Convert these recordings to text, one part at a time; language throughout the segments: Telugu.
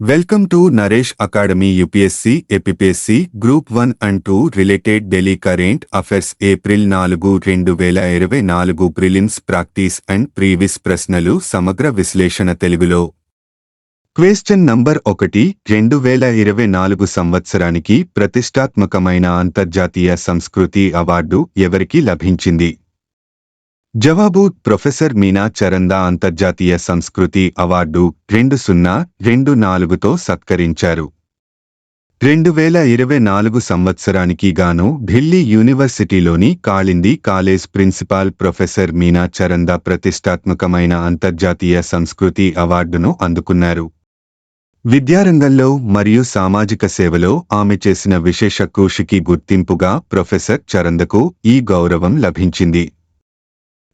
Welcome to Naresh academy UPSC APPSC group one and two related Delhi current affairs April నాలుగు రెండు వేల ఇరవై నాలుగు ప్రిలిమ్స్ ప్రాక్టీస్ అండ్ ప్రీవిస్ ప్రశ్నలు సమగ్ర విశ్లేషణ తెలుగులో. క్వేశ్చన్ నంబర్ ఒకటి రెండు వేల ఇరవై నాలుగు సంవత్సరానికి ప్రతిష్టాత్మకమైన అంతర్జాతీయ సంస్కృతి అవార్డు ఎవరికి లభించింది? జవాబు ప్రొఫెసర్ మీనా చరందా అంతర్జాతీయ సంస్కృతి అవార్డు రెండు సున్నా రెండు నాలుగుతో సత్కరించారు. రెండు వేల ఇరవై నాలుగు సంవత్సరానికి గాను Delhi యూనివర్సిటీలోని Kalindi college principal professor Meena Charanda ప్రతిష్టాత్మకమైన అంతర్జాతీయ సంస్కృతి అవార్డును అందుకున్నారు. విద్యారంగంలో మరియు సామాజిక సేవలో ఆమె చేసిన విశేష కృషికి గుర్తింపుగా ప్రొఫెసర్ చరందకు ఈ గౌరవం లభించింది.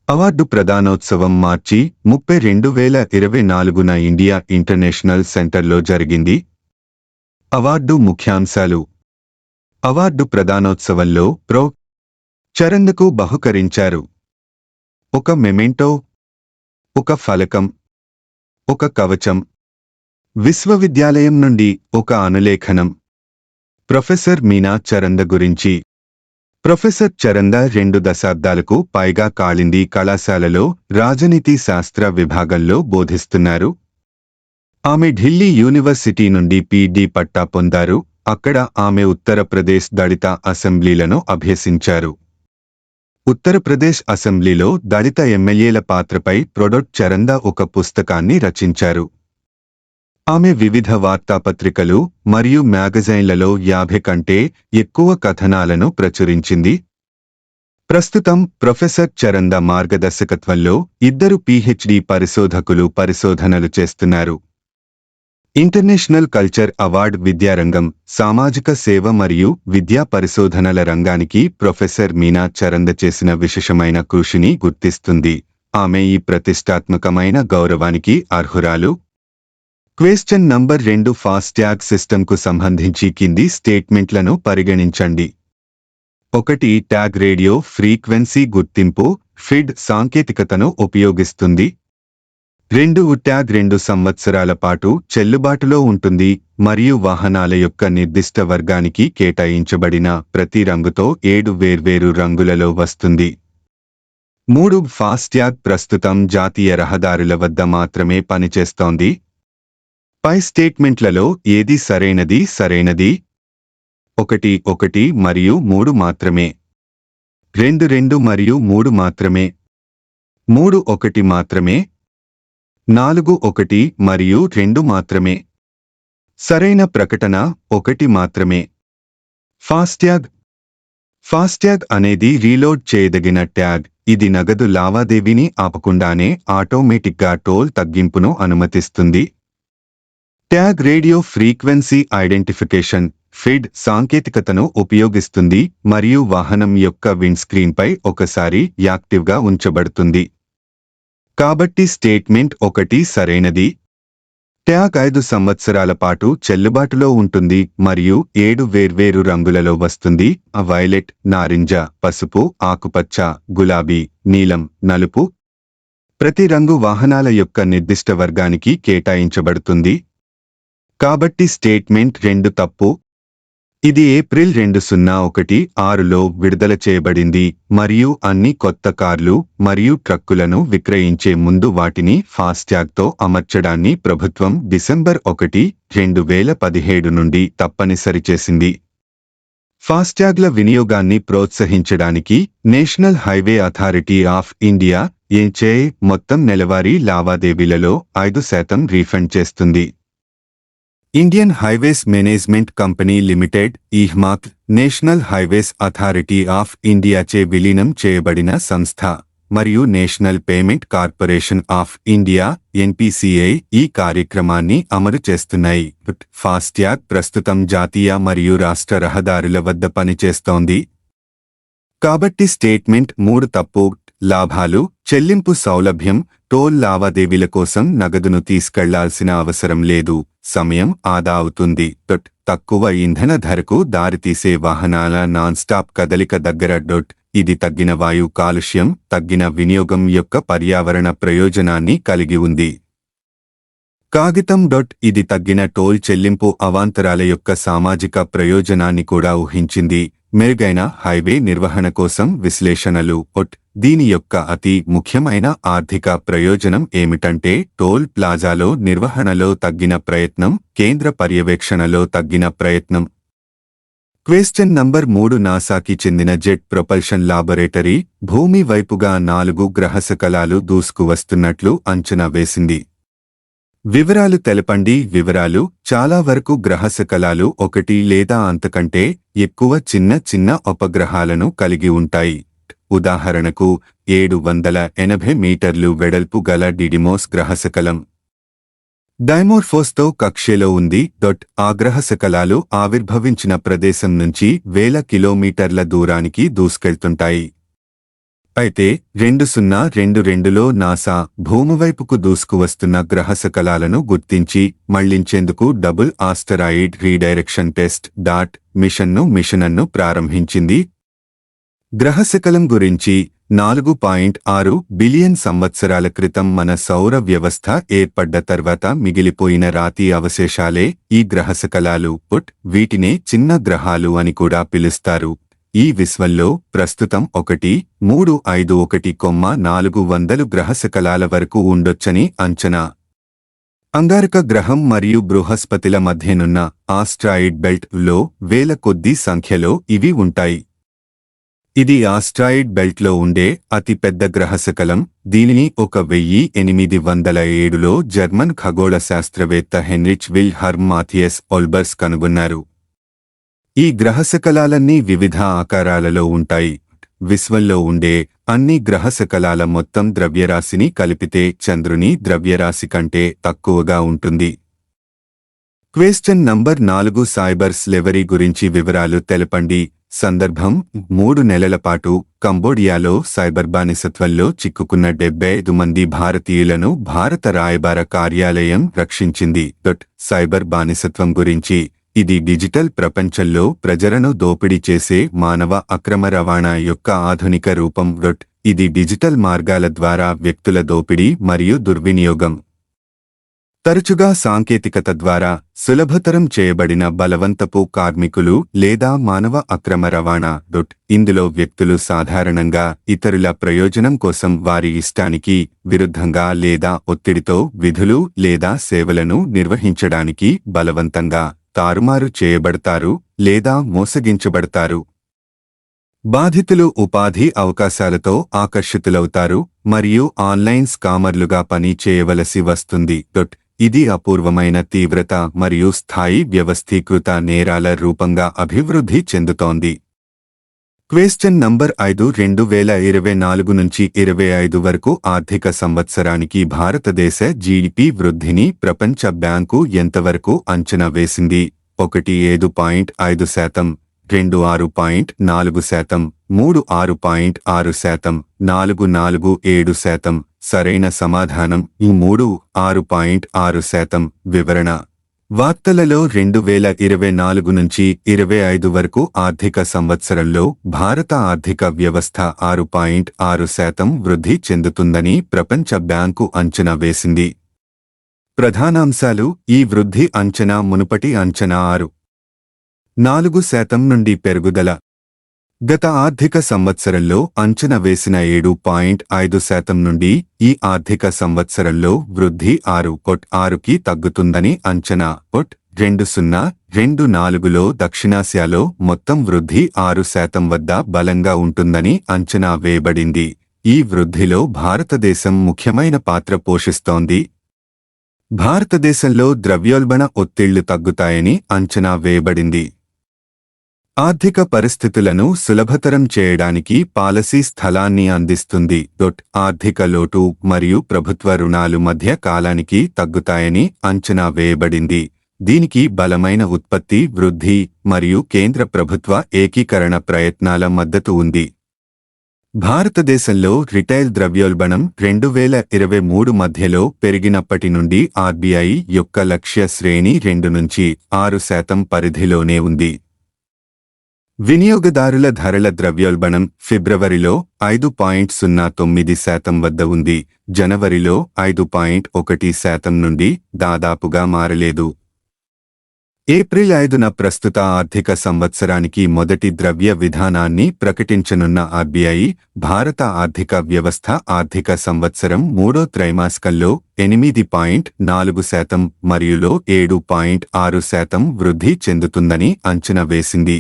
అవార్డు ప్రదానోత్సవం మార్చి ముప్పై రెండు వేల ఇరవై నాలుగున ఇండియా ఇంటర్నేషనల్ సెంటర్లో జరిగింది. అవార్డు ముఖ్యాంశాలు. అవార్డు ప్రదానోత్సవంలో ప్రో. చరందకు బహుకరించారు. ఒక మెమెంటో. ఒక ఫలకం. ఒక కవచం. విశ్వవిద్యాలయం నుండి ఒక అనులేఖనం. ప్రొఫెసర్ మీనా చరంద గురించి. ప్రొఫెసర్ చరంద రెండు దశాబ్దాలకు పైగా కాళింది కళాశాలలో రాజనీతి శాస్త్ర విభాగంలో బోధిస్తున్నారు. ఆమె ఢిల్లీ యూనివర్సిటీ నుండి పీడీ పట్టా పొందారు. అక్కడ ఆమె ఉత్తరప్రదేశ్ దళిత అసెంబ్లీలను అభ్యసించారు. ఉత్తరప్రదేశ్ అసెంబ్లీలో దళిత ఎమ్మెల్యేల పాత్రపై ప్రొడొట్ చరంద ఒక పుస్తకాన్ని రచించారు. ఆమె వివిధ వార్తాపత్రికలు మరియు మ్యాగజైన్లలో యాభై కంటే ఎక్కువ కథనాలను ప్రచురించింది. ప్రస్తుతం ప్రొఫెసర్ చరంద మార్గదర్శకత్వంలో ఇద్దరు పీహెచ్డీ పరిశోధకులు పరిశోధనలు చేస్తున్నారు. ఇంటర్నేషనల్ కల్చర్ అవార్డ్ విద్యారంగం సామాజిక సేవ మరియు విద్యా పరిశోధనల రంగానికి ప్రొఫెసర్ మీనా చరంద చేసిన విశేషమైన కృషిని గుర్తిస్తుంది. ఆమె ఈ ప్రతిష్టాత్మకమైన గౌరవానికి అర్హురాలు క్వశ్చన్ నంబర్ రెండు ఫాస్ట్యాగ్ సిస్టమ్కు సంబంధించి కింది స్టేట్మెంట్లను పరిగణించండి. ఒకటి ట్యాగ్ రేడియో ఫ్రీక్వెన్సీ గుర్తింపు ఫిడ్ సాంకేతికతను ఉపయోగిస్తుంది. రెండు ట్యాగ్ రెండు సంవత్సరాల పాటు చెల్లుబాటులో ఉంటుంది మరియు వాహనాల యొక్క నిర్దిష్ట వర్గానికి కేటాయించబడిన ప్రతి రంగుతో ఏడు వేర్వేరు రంగులలో వస్తుంది. మూడు ఫాస్ట్యాగ్ ప్రస్తుతం జాతీయ రహదారుల వద్ద మాత్రమే పనిచేస్తోంది పై స్టేట్మెంట్లలో ఏది సరైనది సరైనది? ఒకటి ఒకటి మరియు మూడు మాత్రమే. రెండు రెండు మరియు మూడు మాత్రమే. మూడు ఒకటి మాత్రమే. నాలుగు ఒకటి మరియు రెండు మాత్రమే. సరైన ప్రకటన ఒకటి మాత్రమే. ఫాస్ట్యాగ్. ఫాస్ట్యాగ్ అనేది రీలోడ్ చేయదగిన ట్యాగ్. ఇది నగదు లావాదేవీని ఆపకుండానే ఆటోమేటిక్గా టోల్ తగ్గింపును అనుమతిస్తుంది. ట్యాగ్ రేడియో ఫ్రీక్వెన్సీ ఐడెంటిఫికేషన్ ఫిడ్ సాంకేతికతను ఉపయోగిస్తుంది మరియు వాహనం యొక్క విండ్స్క్రీన్పై ఒకసారి యాక్టివ్గా ఉంచబడుతుంది. కాబట్టి స్టేట్మెంట్ ఒకటి సరైనది. ట్యాగ్ ఐదు సంవత్సరాల పాటు చెల్లుబాటులో ఉంటుంది మరియు ఏడు వేర్వేరు రంగులలో వస్తుంది. వైలెట్ నారింజ పసుపు ఆకుపచ్చ గులాబీ నీలం నలుపు. ప్రతి రంగు వాహనాల యొక్క నిర్దిష్ట వర్గానికి కేటాయించబడుతుంది. కాబట్టి స్టేట్మెంట్ రెండు తప్పు. ఇది ఏప్రిల్ రెండు సున్నా ఒకటి ఆరులో విడుదల చేయబడింది మరియు అన్ని కొత్త కార్లు మరియు ట్రక్కులను విక్రయించే ముందు వాటిని ఫాస్ట్యాగ్తో అమర్చడాన్ని ప్రభుత్వం డిసెంబర్ ఒకటి రెండు వేల పదిహేడు నుండి తప్పనిసరి చేసింది. ఫాస్ట్యాగ్ల వినియోగాన్ని ప్రోత్సహించడానికి national highway authority of India ఎంచే మొత్తం నెలవారీ లావాదేవీలలో ఐదు శాతం రీఫండ్ చేస్తుంది. Indian highways management company limited ఈహ్మాక్ national highways authority of ఇండియాచే విలీనం చేయబడిన సంస్థ మరియు national payment corporation of India NPCI ఈ కార్యక్రమాన్ని అమలు చేస్తున్నాయి. ఫాస్ట్యాగ్ ప్రస్తుతం జాతీయ మరియు రాష్ట్ర రహదారుల వద్ద పనిచేస్తోంది. కాబట్టి స్టేట్మెంట్ మూడు తప్పు లాభాలు చెల్లింపు సౌలభ్యం టోల్ లావాదేవీల కోసం నగదును తీసుకెళ్ళాల్సిన అవసరం లేదు. సమయం ఆదా అవుతుంది. డొట్. తక్కువ ఇంధన ధరకు దారితీసే వాహనాల నాన్ స్టాప్ కదలిక దగ్గర డొట్. ఇది తగ్గిన వాయు కాలుష్యం తగ్గిన వినియోగం యొక్క పర్యావరణ ప్రయోజనాన్ని కలిగి ఉంది. కాగితం డొట్. ఇది తగ్గిన టోల్ చెల్లింపు అవాంతరాల యొక్క సామాజిక ప్రయోజనాన్ని కూడా ఊహించింది. మెరుగైన హైవే నిర్వహణ కోసం విశ్లేషణలు. ఒట్ దీని యొక్క అతి ముఖ్యమైన ఆర్థిక ప్రయోజనం ఏమిటంటే టోల్ ప్లాజాలో నిర్వహణలో తగ్గిన ప్రయత్నం కేంద్ర పర్యవేక్షణలో తగ్గిన ప్రయత్నం. క్వశ్చన్ నంబర్ మూడు నాసాకి చెందిన జెట్ ప్రొపల్షన్ లాబొరేటరీ భూమి వైపుగా నాలుగు గ్రహశకలాలు దూసుకువస్తున్నట్లు అంచనా వేసింది. వివరాలు తెలపండి. వివరాలు చాలా వరకు గ్రహశకలాలు ఒకటి లేదా అంతకంటే ఎక్కువ చిన్న చిన్న ఉపగ్రహాలను కలిగి ఉంటాయి. ఉదాహరణకు ఏడు వందల ఎనభై మీటర్లు వెడల్పు గల డిడిమోస్ గ్రహశకలం. డైమోర్ఫోస్తో కక్ష్యలో ఉంది డొట్ ఆ గ్రహశకలాలు ఆవిర్భవించిన ప్రదేశం నుంచి వేల కిలోమీటర్ల దూరానికి దూసుకెళ్తుంటాయి. అయితే రెండు సున్నా రెండు రెండులో నాసా భూమివైపుకు దూసుకువస్తున్న గ్రహశకలాలను గుర్తించి మళ్ళించేందుకు double asteroid redirection test dot మిషన్ను మిషనన్ను ప్రారంభించింది గ్రహశకలం గురించి నాలుగు పాయింట్ ఆరు బిలియన్ సంవత్సరాల క్రితం మన సౌర వ్యవస్థ ఏర్పడ్డ తర్వాత మిగిలిపోయిన రాతి అవశేషాలే ఈ గ్రహశకలాలు పుట్ వీటినే చిన్న గ్రహాలు అని కూడా పిలుస్తారు. ఈ విశ్వంలో ప్రస్తుతం ఒకటి మూడు ఐదు ఒకటి కొమ్మ నాలుగు వందలు గ్రహశకలాల వరకు ఉండొచ్చని అంచనా. అంగారక గ్రహం మరియు బృహస్పతిల మధ్యనున్న ఆస్ట్రాయిడ్ బెల్ట్లో వేల కొద్దీ సంఖ్యలో ఇవి ఉంటాయి. ఇది ఆస్ట్రాయిడ్ బెల్ట్లో ఉండే అతిపెద్ద గ్రహశకలం. దీనిని ఒక వెయ్యి ఎనిమిది వందల ఏడులో జర్మన్ ఖగోళ శాస్త్రవేత్త హెన్రిచ్ విల్ హర్మ్ మాథియస్ ఒల్బర్స్ కనుగొన్నారు. ఈ గ్రహశకలాలన్నీ వివిధ ఆకారాలలో ఉంటాయి. విశ్వంలో ఉండే అన్ని గ్రహశకలాల మొత్తం ద్రవ్యరాశిని కలిపితే చంద్రుని ద్రవ్యరాశి కంటే తక్కువగా ఉంటుంది. క్వేశ్చన్ నంబర్ నాలుగు సైబర్ స్లెవరీ గురించి వివరాలు తెలపండి. సందర్భం మూడు నెలల పాటు కంబోడియాలో సైబర్ బానిసత్వంలో చిక్కుకున్న డెబ్బై ఐదు మంది భారతీయులను భారత రాయబార కార్యాలయం రక్షించింది. డొట్ సైబర్ బానిసత్వం గురించి ఇది డిజిటల్ ప్రపంచంలో ప్రజలను దోపిడీ చేసే మానవ అక్రమ రవాణా యొక్క ఆధునిక రూపం. డొట్ ఇది డిజిటల్ మార్గాల ద్వారా వ్యక్తుల దోపిడీ మరియు దుర్వినియోగం. తరచుగా సాంకేతికత ద్వారా సులభతరం చేయబడిన బలవంతపు కార్మికులు లేదా మానవ అక్రమ రవాణా డొట్ ఇందులో వ్యక్తులు సాధారణంగా ఇతరుల ప్రయోజనం కోసం వారి ఇష్టానికి విరుద్ధంగా లేదా ఒత్తిడితో విధులు లేదా సేవలను నిర్వహించడానికి బలవంతంగా తారుమారు చేయబడతారు లేదా మోసగించబడతారు. బాధితులు ఉపాధి అవకాశాలతో ఆకర్షితులవుతారు మరియు ఆన్లైన్ స్కామర్లుగా పని చేయవలసి వస్తుంది డొట్ ఇది అపూర్వమైన తీవ్రత మరియు స్థాయి వ్యవస్థీకృత నేరాల రూపంగా అభివృద్ధి చెందుతోంది. క్వేశ్చన్ నంబర్ ఐదు రెండు వేల ఇరవై నాలుగు నుంచి ఇరవై ఐదు వరకు ఆర్థిక సంవత్సరానికి భారతదేశ జీడిపి వృద్ధిని ప్రపంచ బ్యాంకు ఎంతవరకు అంచనా వేసింది? ఒకటి ఏడు పాయింట్ ఐదు శాతం రెండు ఆరు పాయింట్ నాలుగు శాతం మూడు ఆరు పాయింట్ ఆరు శాతం నాలుగు నాలుగు ఏడు శాతం సరైన సమాధానం. ఈ మూడు ఆరు పాయింట్ ఆరు శాతం వివరణ. వార్తలలో రెండు వేల ఇరవై నాలుగు నుంచి ఇరవై ఐదు వరకు ఆర్థిక సంవత్సరంలో భారత ఆర్థిక వ్యవస్థ ఆరు పాయింట్ ఆరు శాతం వృద్ధి చెందుతుందని ప్రపంచ బ్యాంకు అంచనా వేసింది. ప్రధానాంశాలు ఈ వృద్ధి అంచనా మునుపటి అంచనా ఆరు. నాలుగు శాతం నుండి పెరుగుదల. గత ఆర్థిక సంవత్సరంలో అంచనా వేసిన ఏడు పాయింట్ ఐదు శాతం నుండి ఈ ఆర్థిక సంవత్సరంలో వృద్ధి ఆరు కొట్ ఆరుకి తగ్గుతుందని అంచనా. కొట్ రెండు సున్నా రెండు నాలుగులో దక్షిణాసియాలో మొత్తం వృద్ధి ఆరు శాతం వద్ద బలంగా ఉంటుందని అంచనా వేయబడింది. ఈ వృద్ధిలో భారతదేశం ముఖ్యమైన పాత్ర పోషిస్తోంది. భారతదేశంలో ద్రవ్యోల్బణ ఒత్తిళ్ళు తగ్గుతాయని అంచనా వేయబడింది. ఆర్థిక పరిస్థితులను సులభతరం చేయడానికి పాలసీ స్థలాన్ని అందిస్తుంది. డొట్ ఆర్థిక లోటు మరియు ప్రభుత్వ రుణాలు మధ్య కాలానికి తగ్గుతాయని అంచనా వేయబడింది. దీనికి బలమైన ఉత్పత్తి వృద్ధి మరియు కేంద్ర ప్రభుత్వ ఏకీకరణ ప్రయత్నాల మద్దతు ఉంది. భారతదేశంలో రిటైల్ ద్రవ్యోల్బణం రెండు వేల ఇరవై మూడు మధ్యలో పెరిగినప్పటి నుండి ఆర్బీఐ యొక్క లక్ష్య శ్రేణి రెండు నుంచి ఆరు శాతం పరిధిలోనే ఉంది. వినియోగదారుల ధరల ద్రవ్యోల్బణం ఫిబ్రవరిలో ఐదు పాయింట్ సున్నా తొమ్మిది శాతం వద్ద ఉంది. జనవరిలో ఐదు పాయింట్ ఒకటి శాతం నుండి దాదాపుగా మారలేదు. ఏప్రిల్ ఐదున ప్రస్తుత ఆర్థిక సంవత్సరానికి మొదటి ద్రవ్య విధానాన్ని ప్రకటించనున్న ఆర్బీఐ భారత ఆర్థిక వ్యవస్థ ఆర్థిక సంవత్సరం మూడో త్రైమాసికంలో ఎనిమిది పాయింట్ నాలుగు శాతం మరియులో ఏడు పాయింట్ ఆరు శాతం వృద్ధి చెందుతుందని అంచనా వేసింది.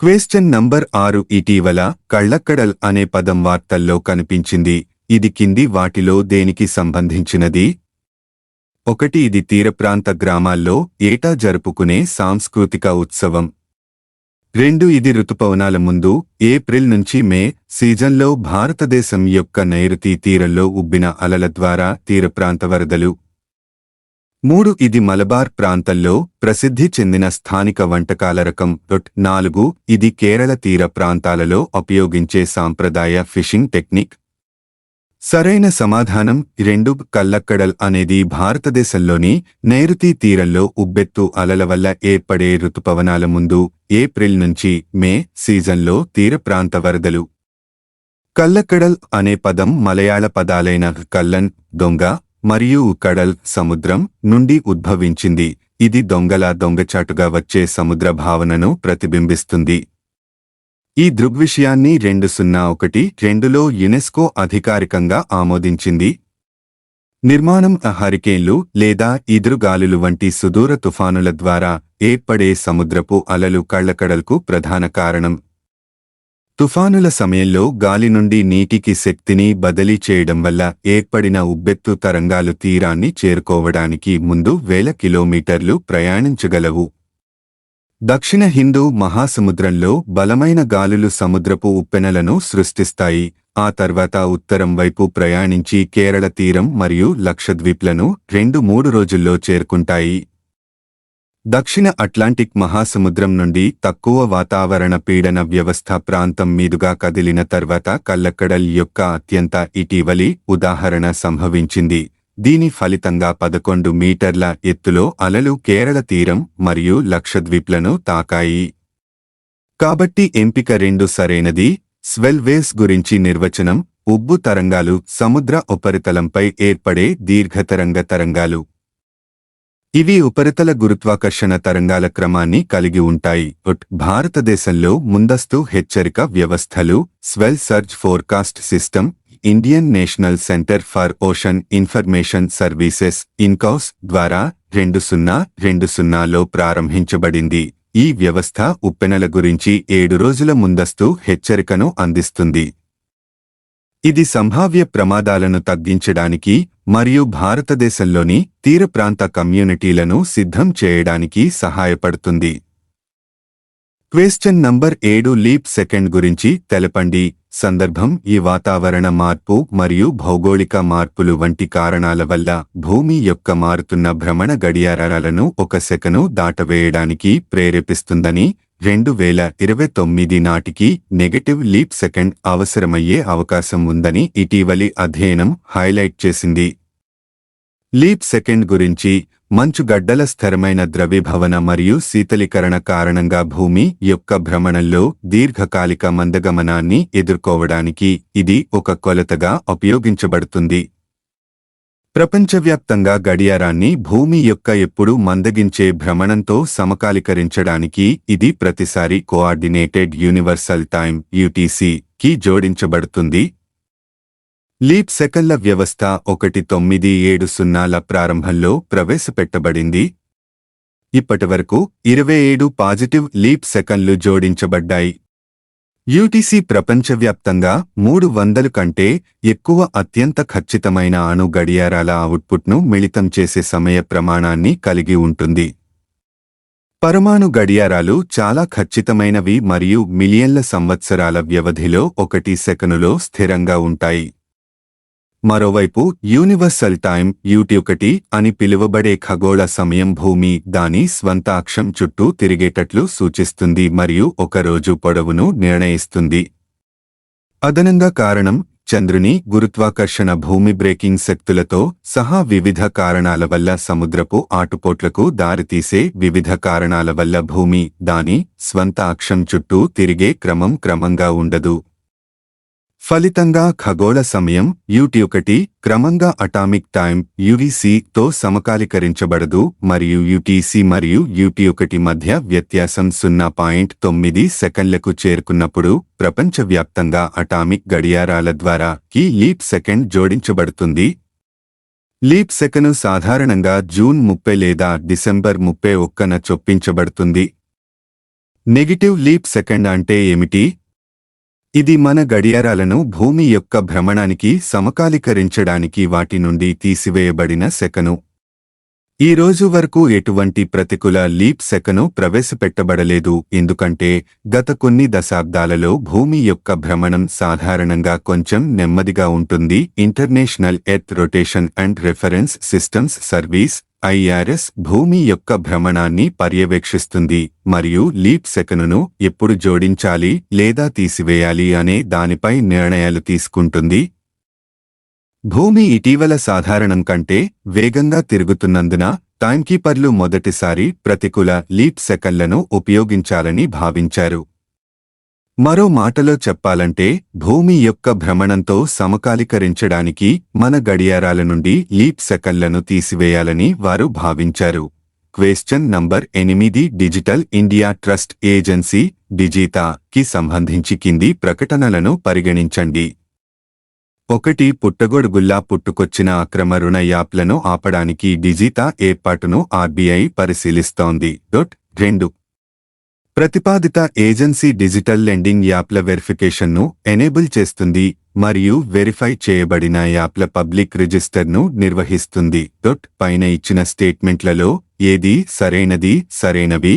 క్వేశ్చన్ నంబర్ ఆరు ఇటీవల కళ్ళక్కడల్ అనే పదం వార్తల్లో కనిపించింది. ఇది కింది వాటిలో దేనికి సంబంధించినది? ఒకటి ఇది తీరప్రాంత గ్రామాల్లో ఏటా జరుపుకునే సాంస్కృతిక ఉత్సవం. రెండు ఇది ఋతుపవనాల ముందు ఏప్రిల్ నుంచి మే సీజన్లో భారతదేశం యొక్క నైరుతి తీరంలో ఉబ్బిన అలల ద్వారా తీరప్రాంత వరదలు. మూడు ఇది మలబార్ ప్రాంతంలో ప్రసిద్ధి చెందిన స్థానిక వంటకాల రకం. డొట్ నాలుగు ఇది కేరళ తీర ప్రాంతాలలో ఉపయోగించే సాంప్రదాయ ఫిషింగ్ టెక్నిక్. సరైన సమాధానం రెండు కల్లక్కడల్ అనేది భారతదేశంలోని నైరుతి తీరంలో ఉబ్బెత్తు అలల వల్ల ఏర్పడే ఋతుపవనాల ముందు ఏప్రిల్ నుంచి మే సీజన్లో తీర ప్రాంత వరదలు. కల్లక్కడల్ అనే పదం మలయాళ పదాలైన కల్లన్ దొంగ మరియు కడల్ సముద్రం నుండి ఉద్భవించింది. ఇది దొంగల దొంగచాటుగా వచ్చే సముద్ర భావనను ప్రతిబింబిస్తుంది. ఈ దృగ్విషయాన్ని రెండు సున్నా ఒకటి రెండులో యునెస్కో అధికారికంగా ఆమోదించింది. నిర్మాణం హరికేన్లు లేదా ఈదురుగాలులు వంటి సుదూర తుఫానుల ద్వారా ఏర్పడే సముద్రపు అలలు కళ్ళకడల్కు ప్రధాన కారణం. తుఫానుల సమయంలో గాలి నుండి నీటికి శక్తిని బదిలీ చేయడం వల్ల ఏర్పడిన ఉబ్బెత్తు తరంగాలు తీరాన్ని చేరుకోవడానికి ముందు వేల కిలోమీటర్లు ప్రయాణించగలవు. దక్షిణ హిందూ మహాసముద్రంలో బలమైన గాలులు సముద్రపు ఉప్పెనలను సృష్టిస్తాయి. ఆ తర్వాత ఉత్తరం వైపు ప్రయాణించి కేరళ తీరం మరియు లక్షద్వీప్లను రెండు మూడు రోజుల్లో చేరుకుంటాయి. దక్షిణ అట్లాంటిక్ మహాసముద్రం నుండి తక్కువ వాతావరణ పీడన వ్యవస్థ ప్రాంతం మీదుగా కదిలిన తర్వాత కల్లక్కడల్ యొక్క అత్యంత ఇటీవలి ఉదాహరణ సంభవించింది. దీని ఫలితంగా పదకొండు మీటర్ల ఎత్తులో అలలు కేరళ తీరం మరియు లక్షద్వీప్లను తాకాయి. కాబట్టి ఎంపిక రెండు సరైనది. స్వెల్వేస్ గురించి నిర్వచనం ఉబ్బు తరంగాలు సముద్ర ఉపరితలంపై ఏర్పడే దీర్ఘతరంగ తరంగాలు. ఇవి ఉపరితల గురుత్వాకర్షణ తరంగాల క్రమాన్ని కలిగి ఉంటాయి. ఉట్ భారతదేశంలో ముందస్తు హెచ్చరిక వ్యవస్థలు swell surge forecast system Indian national centre for ocean information services INCOIS ద్వారా రెండు సున్నా రెండు సున్నాలో ప్రారంభించబడింది. ఈ వ్యవస్థ ఉప్పెనల గురించి ఏడు రోజుల ముందస్తు హెచ్చరికను అందిస్తుంది. ఇది సంభావ్య ప్రమాదాలను తగ్గించడానికి మరియు భారతదేశంలోని తీర ప్రాంత కమ్యూనిటీలను సిద్ధం చేయడానికి సహాయపడుతుంది. క్వేశ్చన్ నంబర్ ఏడు లీప్ సెకండ్ గురించి తెలపండి. సందర్భం ఈ వాతావరణ మార్పు మరియు భౌగోళిక మార్పులు వంటి కారణాల వల్ల భూమి యొక్క మారుతున్న భ్రమణ గడియారాలను ఒక సెకను దాటవేయడానికి ప్రేరేపిస్తుందని రెండు వేల ఇరవై తొమ్మిది నాటికి నెగటివ్ లీప్ సెకండ్ అవసరమయ్యే అవకాశం ఉందని ఇటీవలి అధ్యయనం హైలైట్ చేసింది. లీప్ సెకండ్ గురించి మంచుగడ్డల స్థిరమైన ద్రవీభవన మరియు శీతలీకరణ కారణంగా భూమి యొక్క భ్రమణంలో దీర్ఘకాలిక మందగమనాన్ని ఎదుర్కోవడానికి ఇది ఒక కొలతగా ఉపయోగించబడుతుంది. ప్రపంచవ్యాప్తంగా గడియారాన్ని భూమి యొక్క ఎప్పుడు మందగించే భ్రమణంతో సమకాలీకరించడానికి ఇది ప్రతిసారి కోఆర్డినేటెడ్ యూనివర్సల్ టైం యుటిసి కి జోడించబడుతుంది. లీప్ సెకన్ల వ్యవస్థ ఒకటి తొమ్మిది ఏడు సున్నాల ప్రారంభంలో ప్రవేశపెట్టబడింది. ఇప్పటివరకు ఇరవై ఏడు పాజిటివ్ లీప్ సెకన్లు జోడించబడ్డాయి. యూటీసీ ప్రపంచవ్యాప్తంగా మూడు వందలు కంటే ఎక్కువ అత్యంత ఖచ్చితమైన అణు గడియారాల అవుట్పుట్ను మిళితం చేసే సమయ ప్రమాణాన్ని కలిగి ఉంటుంది. పరమాణు గడియారాలు చాలా ఖచ్చితమైనవి మరియు మిలియన్ల సంవత్సరాల వ్యవధిలో ఒకటి సెకనులో స్థిరంగా ఉంటాయి. మరోవైపు యూనివర్సల్ టైం యూటి ఒకటి అని పిలువబడే ఖగోళ సమయం భూమి దాని స్వంత అక్షం చుట్టూ తిరిగేటట్లు సూచిస్తుంది మరియు ఒక రోజు పొడవును నిర్ణయిస్తుంది. అదనంగా కారణం చంద్రుని గురుత్వాకర్షణ భూమి బ్రేకింగ్ శక్తులతో సహా వివిధ కారణాల వల్ల సముద్రపు ఆటుపోట్లకు దారితీసే వివిధ కారణాల వల్ల భూమి దాని స్వంత అక్షం చుట్టూ తిరిగే క్రమం క్రమంగా ఉండదు. ఫలితంగా ఖగోళ సమయం యూటి ఒకటి క్రమంగా అటామిక్ టైం యువిసితో సమకాలీకరించబడదు మరియు యుటిసి మరియు యూటి ఒకటి మధ్య వ్యత్యాసం సున్నా పాయింట్ తొమ్మిది సెకండ్లకు చేరుకున్నప్పుడు ప్రపంచవ్యాప్తంగా అటామిక్ గడియారాల ద్వారా ఈ లీప్ సెకండ్ జోడించబడుతుంది. లీప్ సెకను సాధారణంగా జూన్ ముప్పై లేదా డిసెంబర్ ముప్పై ఒక్కన చొప్పించబడుతుంది. నెగిటివ్ లీప్ సెకండ్ అంటే ఏమిటి? ఇది మన గడియారాలను భూమి యొక్క భ్రమణానికి సమకాలీకరించడానికి వాటి నుండి తీసివేయబడిన సెకను ఈ రోజు వరకు ఎటువంటి ప్రతికూల లీప్ సెకను ప్రవేశపెట్టబడలేదు. ఎందుకంటే గత కొన్ని దశాబ్దాలలో భూమి యొక్క భ్రమణం సాధారణంగా కొంచెం నెమ్మదిగా ఉంటుంది. International earth rotation and reference systems service IRS భూమి యొక్క భ్రమణాన్ని పర్యవేక్షిస్తుంది మరియు లీప్ సెకనును ఎప్పుడు జోడించాలి లేదా తీసివేయాలి అనే దానిపై నిర్ణయాలు తీసుకుంటుంది. భూమి ఇటీవల సాధారణం కంటే వేగంగా తిరుగుతున్నందున టైంకీపర్లు మొదటిసారి ప్రతికూల లీప్ సెకన్లను ఉపయోగించాలని భావించారు. మరో మాటలో చెప్పాలంటే భూమి యొక్క భ్రమణంతో సమకాలీకరించడానికి మన గడియారాల నుండి లీప్ సెకన్లను తీసివేయాలని వారు భావించారు. క్వేశ్చన్ నంబర్ ఎనిమిది digital India trust agency DIGITA కి సంబంధించి కింది ప్రకటనలను పరిగణించండి. ఒకటి పుట్టగొడుగుల్లా పుట్టుకొచ్చిన అక్రమ రుణ యాప్లను ఆపడానికి డిజితా ఏర్పాటును ఆర్బీఐ పరిశీలిస్తోంది. డొట్ రెండు ప్రతిపాదిత ఏజెన్సీ డిజిటల్ లెండింగ్ యాప్ల వెరిఫికేషన్ను ఎనేబుల్ చేస్తుంది మరియు వెరిఫై చేయబడిన యాప్ల పబ్లిక్ రిజిస్టర్ను నిర్వహిస్తుంది. డొట్ పైన ఇచ్చిన స్టేట్మెంట్లలో ఏది సరైనది సరైనవి?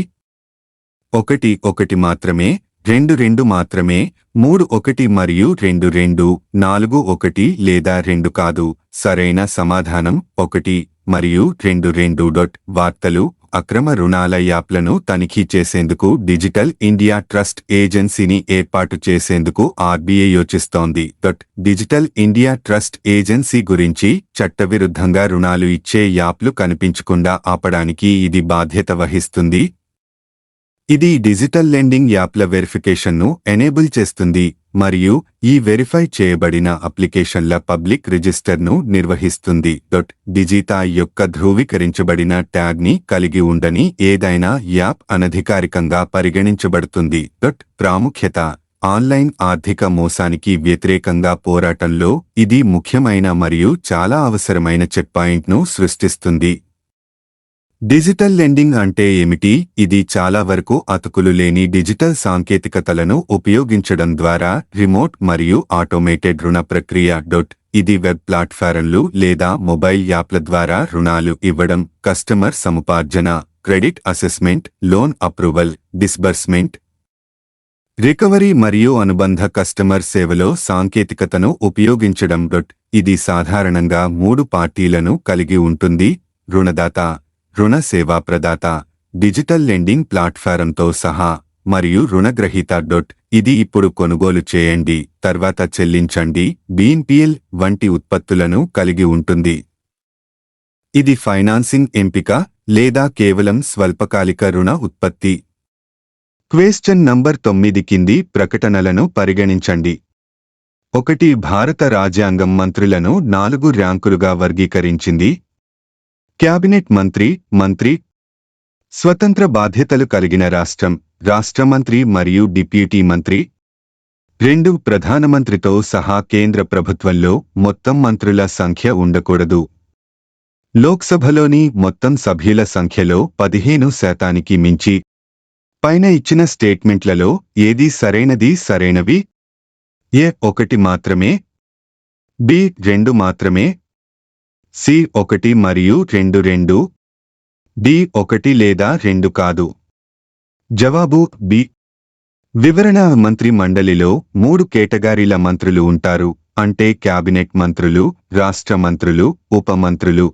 ఒకటి ఒకటి మాత్రమే రెండు రెండు మాత్రమే మూడు ఒకటి మరియు రెండు రెండు నాలుగు ఒకటి లేదా రెండు కాదు. సరైన సమాధానం ఒకటి మరియు రెండు రెండు డొట్ వార్తలు అక్రమ రుణాల యాప్లను తనిఖీ చేసేందుకు డిజిటల్ ఇండియా ట్రస్ట్ ఏజెన్సీని ఏర్పాటు చేసేందుకు RBI యోచిస్తోంది. That digital India trust agency గురించి చట్టవిరుద్ధంగా రుణాలు ఇచ్చే యాప్లు కనిపించకుండా ఆపడానికి ఇది బాధ్యత వహిస్తుంది. ఇది డిజిటల్ లెండింగ్ యాప్ల వెరిఫికేషన్ను ఎనేబుల్ చేస్తుంది మరియు ఈ వెరిఫై చేయబడిన అప్లికేషన్ల పబ్లిక్ రిజిస్టర్ను నిర్వహిస్తుంది. డొట్ డిజితా యొక్క ధృవీకరించబడిన ట్యాగ్ని కలిగి ఉండని ఏదైనా యాప్ అనధికారికంగా పరిగణించబడుతుంది. డొట్ ప్రాముఖ్యత ఆన్లైన్ ఆర్థిక మోసానికి వ్యతిరేకంగా పోరాటంలో ఇది ముఖ్యమైన మరియు చాలా అవసరమైన చెక్ పాయింట్ను సృష్టిస్తుంది. డిజిటల్ లెండింగ్ అంటే ఏమిటి? ఇది చాలా వరకు అతుకులు లేని డిజిటల్ సాంకేతికతలను ఉపయోగించడం ద్వారా రిమోట్ మరియు ఆటోమేటెడ్ రుణ ప్రక్రియ డొట్ ఇది వెబ్ ప్లాట్ఫారంలు లేదా మొబైల్ యాప్ల ద్వారా రుణాలు ఇవ్వడం కస్టమర్ సముపార్జన credit assessment loan approval disbursement recovery మరియు అనుబంధ కస్టమర్ సేవలో సాంకేతికతను ఉపయోగించడం డొట్ ఇది సాధారణంగా మూడు పార్టీలను కలిగి ఉంటుంది రుణదాత రుణ సేవా ప్రదాత డిజిటల్ లెండింగ్ ప్లాట్ఫారంతో సహా మరియు రుణగ్రహీత డొట్ ఇది ఇప్పుడు కొనుగోలు చేయండి తర్వాత చెల్లించండి బీన్పిఎల్ వంటి ఉత్పత్తులను కలిగి ఉంటుంది. ఇది ఫైనాన్సింగ్ ఎంపిక లేదా కేవలం స్వల్పకాలిక రుణ ఉత్పత్తి. క్వేశ్చన్ నంబర్ తొమ్మిది కింది ప్రకటనలను పరిగణించండి. ఒకటి భారత రాజ్యాంగం మంత్రులను నాలుగు ర్యాంకులుగా వర్గీకరించింది క్యాబినెట్ మంత్రి మంత్రి. స్వతంత్ర బాధ్యతలు కలిగిన రాష్ట్రం రాష్ట్ర మంత్రి మరియు డిప్యూటీ మంత్రి. రెండు ప్రధానమంత్రితో సహా కేంద్ర ప్రభుత్వంలో మొత్తం మంత్రుల సంఖ్య ఉండకూడదు. లోక్సభలోని మొత్తం సభ్యుల సంఖ్యలో పదిహేను శాతానికి మించి. పైన ఇచ్చిన స్టేట్మెంట్లలో ఏది సరైనది సరైనవి? ఏ ఒకటి మాత్రమే? బి రెండు మాత్రమే? సి ఒకటి మరియు రెండు రెండు డి ఒకటి లేదా రెండు కాదు. జవాబు బి. వివరణ మంత్రి మండలిలో మూడు కేటగారీల మంత్రులు ఉంటారు. అంటే క్యాబినెట్ మంత్రులు రాష్ట్ర మంత్రులు ఉప మంత్రులు.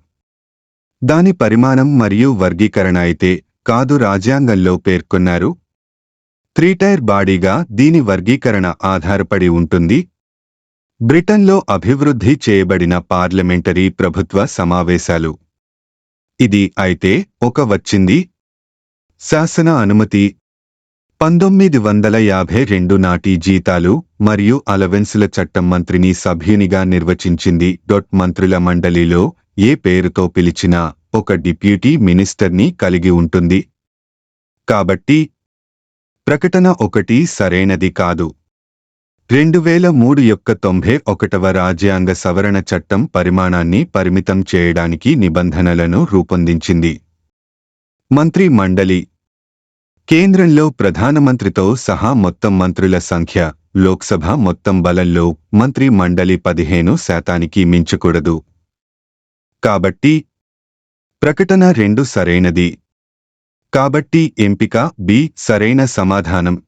దాని పరిమాణం మరియు వర్గీకరణ అయితే కాదు రాజ్యాంగంలో పేర్కొన్నారు. త్రీ టైర్ బాడీగా దీని వర్గీకరణ ఆధారపడి ఉంటుంది. బ్రిటన్లో అభివృద్ధి చేయబడిన పార్లమెంటరీ ప్రభుత్వ సమావేశాలు. ఇది అయితే ఒక వచ్చింది. శాసన అనుమతి. పంతొమ్మిది వందల యాభై రెండు నాటి జీతాలు మరియు అలవెన్సుల చట్టం మంత్రిని సభ్యునిగా నిర్వచించింది డొట్ మంత్రుల మండలిలో ఏ పేరుతో పిలిచినా ఒక డిప్యూటీ మినిస్టర్ని కలిగి ఉంటుంది. కాబట్టి ప్రకటన ఒకటి సరైనది కాదు. రెండు వేల మూడు యొక్క తొంభై ఒకటవ రాజ్యాంగ సవరణ చట్టం పరిమాణాన్ని పరిమితం చేయడానికి నిబంధనలను రూపొందించింది. మంత్రి మండలి. కేంద్రంలో ప్రధానమంత్రితో సహా మొత్తం మంత్రుల సంఖ్య లోక్సభ మొత్తం బలంలో మంత్రి మండలి పదిహేను శాతానికి మించకూడదు. కాబట్టి ప్రకటన రెండు సరైనది. కాబట్టి ఎంపిక బి సరైన సమాధానం.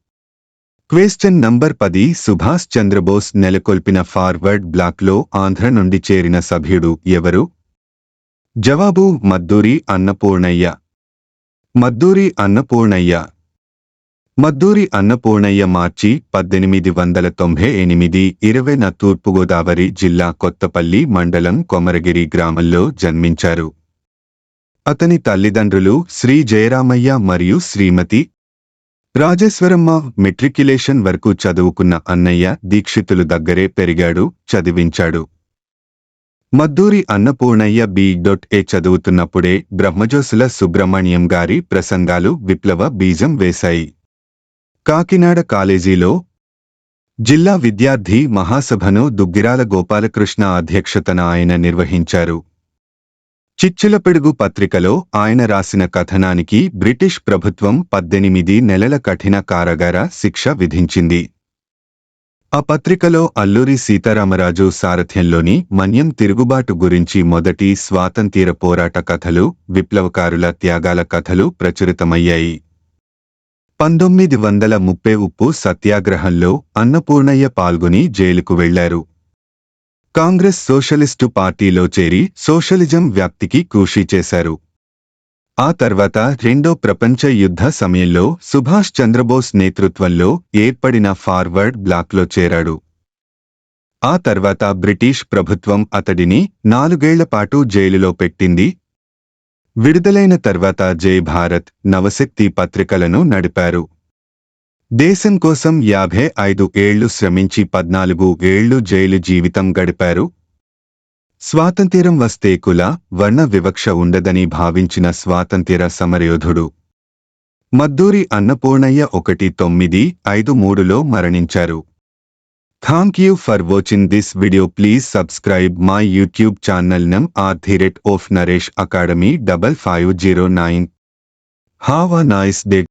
క్వశ్చన్ నంబర్ పది సుభాష్ చంద్రబోస్ నెలకొల్పిన ఫార్వర్డ్ బ్లాక్లో ఆంధ్ర నుండి చేరిన సభ్యుడు ఎవరు? జవాబు మద్దూరి అన్నపూర్ణయ్య. మద్దూరి అన్నపూర్ణయ్య. మద్దూరి అన్నపూర్ణయ్య మార్చి పద్దెనిమిది వందల తొంభై ఎనిమిది ఇరవైన తూర్పుగోదావరి జిల్లా కొత్తపల్లి మండలం కొమరగిరి గ్రామంలో జన్మించారు. అతని తల్లిదండ్రులు శ్రీ జయరామయ్య మరియు శ్రీమతి రాజేశ్వరమ్మ మెట్రిక్యులేషన్ వరకు చదువుకున్న అన్నయ్య దీక్షితులు దగ్గరే పెరిగాడు చదివించాడు. Madduri Annapurnaiah B dot A చదువుతున్నప్పుడే బ్రహ్మజోసుల Subrahmanyam గారి ప్రసంగాలు విప్లవ బీజం వేశాయి. కాకినాడ కాలేజీలో జిల్లా విద్యార్థి మహాసభను దుగ్గిరాల గోపాలకృష్ణ అధ్యక్షతన ఆయన నిర్వహించారు. చిచ్చులపెడుగు పత్రికలో ఆయన రాసిన కథనానికి బ్రిటిష్ ప్రభుత్వం పద్దెనిమిది నెలల కఠిన కారాగార శిక్ష విధించింది. ఆ పత్రికలో అల్లూరి సీతారామరాజు సారథ్యంలోని మన్యం తిరుగుబాటు గురించి మొదటి స్వాతంత్ర్య పోరాట కథలు విప్లవకారుల త్యాగాల కథలు ప్రచురితమయ్యాయి. పంతొమ్మిది వందల ముప్పై ఉప్పు సత్యాగ్రహంలో అన్నపూర్ణయ్య పాల్గొని జైలుకు వెళ్ళారు. కాంగ్రెస్ సోషలిస్టు పార్టీలో చేరి సోషలిజం వ్యాప్తికి కృషి చేశారు. ఆ తర్వాత రెండో ప్రపంచ యుద్ధ సమయంలో సుభాష్ చంద్రబోస్ నేతృత్వంలో ఏర్పడిన ఫార్వర్డ్ బ్లాక్లో చేరాడు. ఆ తర్వాత బ్రిటిష్ ప్రభుత్వం అతడిని నాలుగేళ్ళపాటు జైలులో పెట్టింది. విడుదలైన తర్వాత జై భారత్ నవశక్తి పత్రికలను నడిపారు. దేశం కోసం యాభై ఐదు ఏళ్ళు శ్రమించి పద్నాలుగు ఏళ్ళు జైలు జీవితం గడిపారు. స్వాతంత్ర్యం వస్తే కుల వర్ణ వివక్ష ఉండదని భావించిన స్వాతంత్ర్య సమరయోధుడు. మద్దూరి అన్నపూర్ణయ్య ఒకటి తొమ్మిది ఐదు మూడులో మరణించారు. Thank you for watching this video. Please subscribe my YouTube channel num are the rate of Naresh academy double five zero nine. Have a nice day.